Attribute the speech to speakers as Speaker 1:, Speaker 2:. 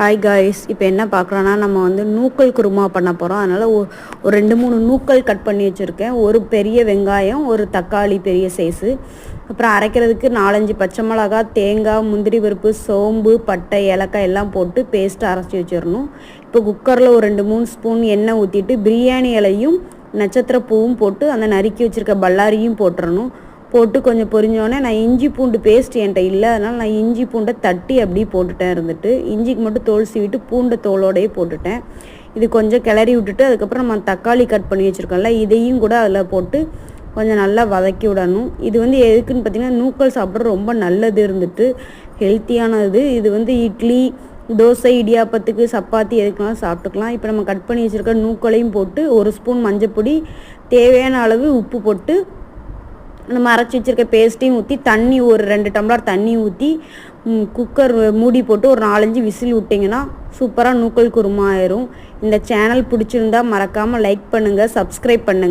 Speaker 1: Hi guys இப்போ என்ன பார்க்குறோன்னா நம்ம வந்து நூக்கல் குருமா பண்ண போகிறோம் அதனால் ஒரு ரெண்டு மூணு நூக்கல் கட் பண்ணி வச்சுருக்கேன். ஒரு பெரிய வெங்காயம் ஒரு தக்காளி பெரிய சைஸு அப்புறம் அரைக்கிறதுக்கு நாலஞ்சு பச்சை மிளகா தேங்காய் முந்திரி பருப்பு சோம்பு பட்டை ஏலக்காய் எல்லாம் போட்டு பேஸ்ட்டு அரைச்சி வச்சிடணும் இப்போ குக்கரில் ஒரு ரெண்டு மூணு ஸ்பூன் எண்ணெய் ஊற்றிட்டு பிரியாணி இலையும் நட்சத்திர பூவும் போட்டு அந்த நறுக்கி வச்சுருக்க பல்லாரியும் போட்டுறணும். போட்டு கொஞ்சம் பொரிஞ்சோடனே நான் இஞ்சி பூண்டு பேஸ்ட் என்கிட்ட இல்லை அதனால் நான் இஞ்சி பூண்டை தட்டி அப்படியே போட்டுட்டேன் இருந்துட்டு இஞ்சிக்கு மட்டும் தோல் சீவிட்டு பூண்டை தோலோடையே போட்டுட்டேன். இது கொஞ்சம் கிளறி விட்டுட்டு அதுக்கப்புறம் நம்ம தக்காளி கட் பண்ணி வச்சுருக்கோம்ல இதையும் கூட அதில் போட்டு கொஞ்சம் நல்லா வதக்கி விடணும். இது வந்து எதுக்குன்னு பார்த்தீங்கன்னா நூக்கல் சாப்பிட்றது ரொம்ப நல்லது இருந்துட்டு ஹெல்த்தியானது இது வந்து இட்லி தோசை இடியாப்பத்துக்கு சப்பாத்தி எதுக்கெல்லாம் சாப்பிட்டுக்கலாம். இப்போ நம்ம கட் பண்ணி வச்சுருக்க நூக்களையும் போட்டு ஒரு ஸ்பூன் மஞ்சப்பொடி தேவையான அளவு உப்பு போட்டு நம்ம அரைச்சி வச்சுருக்க பேஸ்ட்டையும் ஊற்றி தண்ணி ஒரு ரெண்டு டம்ளர் தண்ணி ஊற்றி குக்கர் மூடி போட்டு ஒரு நாலஞ்சு விசில் விட்டிங்கன்னா சூப்பராக நூக்கல் குருமா ஆயிரும். இந்த சேனல் பிடிச்சிருந்தா மறக்காமல் லைக் பண்ணுங்கள் சப்ஸ்கிரைப் பண்ணுங்கள்